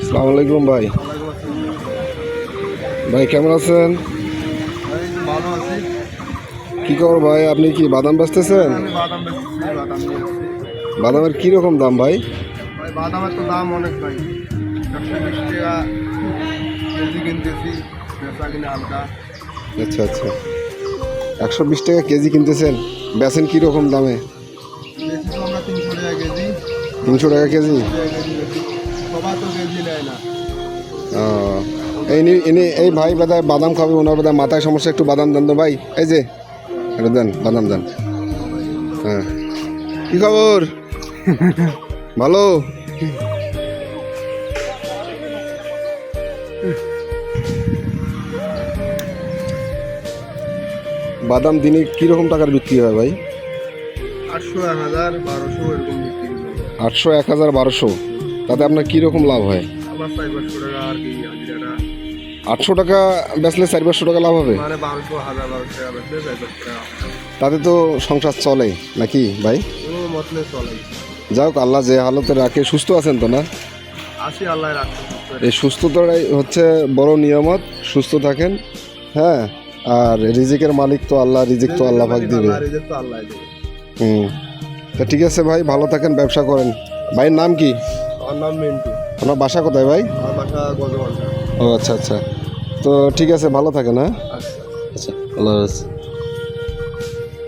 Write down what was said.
আসসালামু আলাইকুম ভাই। ভাই, কেমন আছেন? কি খবর ভাই? আপনি কি বাদাম বেচতেছেন? বাদামের কি রকম দাম ভাই? বাদামের তো দাম অনেক ভাই আচ্ছা আচ্ছা। একশো বিশ টাকা কেজি কিনতেছেন। বেচেন কীরকম দামে? তিনশো টাকা কেজি? তিনশো টাকা কেজি টাকা কেজি বেশি সবাই তো কেজি নেয় না ও, এই নি- ইনি এই ভাই বোধহয় বাদাম খাবে ওনার বোধহয় মাথায় সমস্যা একটু বাদাম দেন তো ভাই। এই যে এটা দেন বাদাম দেন। হ্যাঁ। কী খবর? ভালো? বাদাম দিনে কীরকম টাকার বিক্রি হয় ভাই? আটশো এক হাজার বারোশো এরকম বিক্রি আটশো এক হাজার বারোশো। তাতে আপনার কীরকম লাভ হয়? চার পাঁচশো টাকা আর কি হাজিরাটা আটশো টাকা বেচলে চার পাঁচশো টাকা লাভ হবে? মানে বারোশো হাজার বারোশো টাকা বেচলে চার পাঁচশো টাকা তাতে তো সংসার চলে নাকি ভাই? কোনো মতলে চলে যাক আল্লাহ যে হালতে রাখে সুস্থ আছেন তো না? আসি আল্লাহ রাখতে এই সুস্থতাটাই হচ্ছে বড় নিয়ামত সুস্থ থাকেন হ্যাঁ? আর রিজিকের মালিক তো আল্লাহ রিজিক তো আল্লাহ ভাগ দিবে। হুম। তো ঠিক আছে ভাই ভালো থাকেন ব্যবসা করেন। ভাইয়ের নাম কি? আমার নাম মিন্টু। আপনার বাসা কোথায় ভাই? ও আচ্ছা আচ্ছা। তো ঠিক আছে ভালো থাকেন হ্যাঁ? আচ্ছা। আচ্ছা আল্লাহ হাফেজ।